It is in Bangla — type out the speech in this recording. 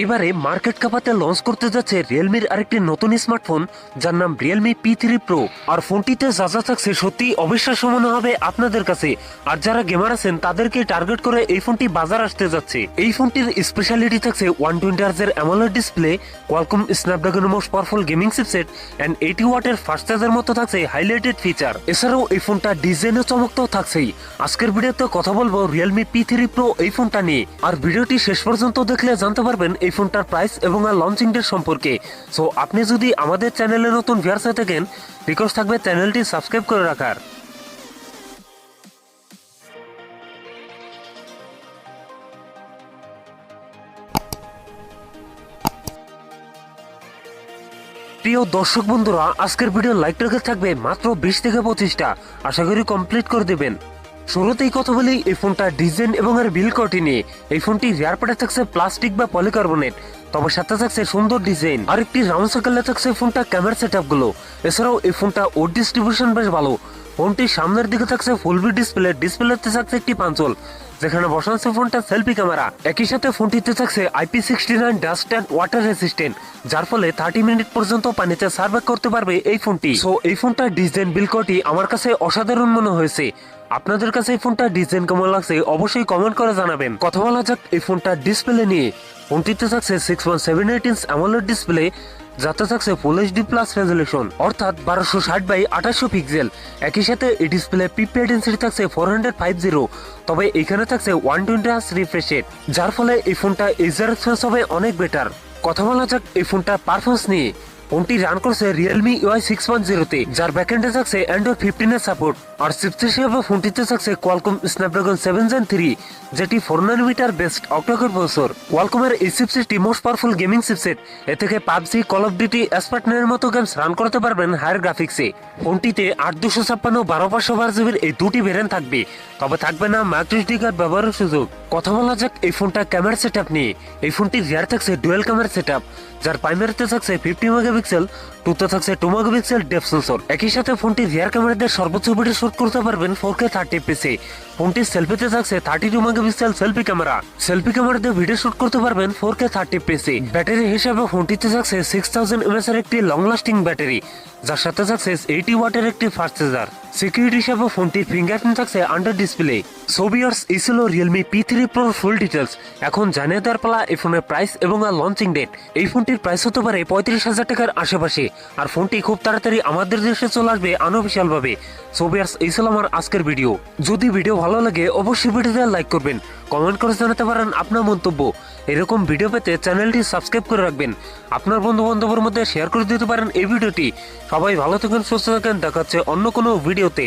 এবারে মার্কেট কাপাতে লঞ্চ করতে যাচ্ছে রিয়েলমির আরেকটি নতুন স্মার্টফোন, যার নাম রিয়েলমি পি থ্রি প্রো আর ফোনটিতে যা যা থাকছে সত্যি অবিশ্বাস্য মনে হবে আপনাদের কাছে। আর যারা গেমার আছেন, তাদেরকে টার্গেট করে এই ফোনটি বাজার আসতে যাচ্ছে। এই ফোনটির স্পেশালিটি থাকছে one twenty আর্জের AMOLED display Qualcomm Snapdragon most powerful gaming chipset and eighty ওয়াটের ফাস্ট চার্জের মতো থাকছে হাইলাইটেড ফিচার এছাড়াও এই ফোনটা ডিজাইনের চমক থাকছেই। আজকের ভিডিওতে কথা বলব রিয়েলমি পি থ্রি প্রো এই ফোনটা নিয়ে। আর ভিডিওটি শেষ পর্যন্ত দেখলে জানতে পারবেন এই ফোনটার প্রাইস এবং আর লঞ্চিং ডেট সম্পর্কে। সো আপনি যদি আমাদের চ্যানেলে নতুন ভিউয়ার্স হয়ে থাকেন রিকোয়েস্ট থাকবে চ্যানেলটি সাবস্ক্রাইব করে রাখার। প্রিয় দর্শক বন্ধুরা, আজকের ভিডিও লাইক রেখে থাকবে মাত্র বিশ থেকে পঁচিশটা। আশা করি কমপ্লিট করে দেবেন। শুরুতেই কথা বলি, এই ফোনটা ডিজাইন এবং এর বিল কোয়ালিটি নিয়ে। এই ফোনটি রেয়ার পার্টে থাকছে প্লাস্টিক বা পলিকার্বনেট, তবে সাথে থাকছে সুন্দর ডিজাইন। আর একটি রাউন্ড সার্কেলে থাকছে ফোনটা ক্যামেরা সেটগুলো এছাড়াও এই ফোনটা ওর ডিস্ট্রিবিউশন বেশ ভালো। ফোনটির সামনের দিকে থাকছে ফুল বি ডিসপ্লে ডিসপ্লেতে থাকছে একটি পাঞ্চল, যেখানে বসানো আছে ফোনটা সেলফি ক্যামেরা একই সাথে ফোনটিতে থাকছে IP sixty nine dust and water resistant যার ফলে থার্টি মিনিট পর্যন্ত পানিতে সার্ভে করতে পারবে এই ফোনটি। সো এই ফোনটার ডিজাইন বিলকটি আমার কাছে অসাধারণ মনে হয়েছে। আপনাদের কাছে এই ফোনটার ডিজাইন কেমন লাগছে অবশ্যই কমেন্ট করে জানাবেন। কথা বলা যাক এই ফোনটার ডিসপ্লে নিয়ে। ফোনটিতে থাকছে six point seven eight inch AMOLED display যাতে থাকছে ফুল এইচডি প্লাস রেজলিউশন অর্থাৎ বারোশো ষাট বাই আঠাশশো পিক্সেল একই সাথে এই ডিসপ্লে পিপিআই ডেন্সিটি থাকছে ফোর হান্ড্রেড ফাইভ জিরো তবে এখানে থাকছে one twenty hertz refresh rate যার ফলে এই ফোনটা ইউজার এক্সপিরিয়েন্স হবে অনেক বেটার কথা বলা যাক এই ফোনটার পারফরমেন্স নিয়ে। ফোনটি রান করছে রিয়েলমি ইউআই সিক্স ওয়ান জিরোতে যার ব্যাকএন্ডে থাকছে অ্যান্ড্রয়েড ফিফটিনের সাপোর্ট আর চিপসেট হিসেবে ফোনটিতে থাকছে Qualcomm Snapdragon seven gen three যেটি four nanometer based octacore processor কোয়ালকমের এই চিপসেটটি মোস্ট পাওয়ারফুল গেমিং চিপসেট এ থেকে পাবজি কল অফ ডিউটি এসপার্টনের মতো গেমস রান করতে পারবেন হায়ার গ্রাফিক্সে ফোনটিতে আট দুশো ছাপ্পান্ন, বারো পাঁচশো বার জিবির এই দুটি ভেরিয়েন্ট থাকবে। তবে থাকবে না মাইক্রোএসডি কার্ড ব্যবহারের সুযোগ। কথা বলা যাক, এই ফোনটা ক্যামেরা সেট আপ নিয়ে। এই ফোনটি রিয়ার থাকছে ডুয়েল ক্যামেরা সেট যার প্রাইমারিতে থাকছে ফিফটি মেগাপিক্সেল টুতে থাকছে টু মেগাপিক্সেল ডেপ সেন্সর একই সাথে ফোনটি রিয়ার ক্যামেরা দিয়ে সর্বোচ্চ ভিডিও শুট করতে পারবেন ফোর কে থার্টি পিসে ফোনটির সেলফিতে থাকছে thirty two megapixel selfie camera selfie camera দিয়ে ভিডিও শুট করতে পারবেন ফোর কে থার্টি পিসে ব্যাটারি হিসাবে ফোনটিতে থাকছে সিক্স থাউজেন্ড এমএস এর একটি লং লাস্টিং ব্যাটারি যার সাথে থাকছে এইটি ওয়াটের একটি ফাস্ট চার্জার সিকিউরিটি হিসাবে ফোনটির ফিঙ্গারপ্রিন্ট থাকছে আন্ডার ডিসপ্লে সোবিয়ার্স ইসেলো রিয়েলমি পি থ্রি প্রোর ফুল ডিটেলস এখন জানিয়ে দেওয়ার পালা এই ফোনের প্রাইস এবং আর লঞ্চিং ডেট এই ফোনটির প্রাইস হতে পারে পঁয়ত্রিশ হাজার টাকার আশেপাশে। আর ফোনটি খুব তাড়াতাড়ি আমাদের দেশে চলে আসবে আনঅফিসিয়ালভাবে সোভিয়ার্স ছিল আমার আজকের ভিডিও যদি ভিডিও ভালো লাগে, অবশ্যই ভিডিওতে লাইক করবেন। কমেন্ট করে জানাতে পারেন আপনার মন্তব্য। এরকম ভিডিও পেতে চ্যানেলটি সাবস্ক্রাইব করে রাখবেন। আপনার বন্ধু বান্ধবের মধ্যে শেয়ার করে দিতে পারেন এই ভিডিওটি। সবাই ভালো থাকেন, সুস্থ থাকেন। দেখাচ্ছে অন্য কোনো ভিডিওতে।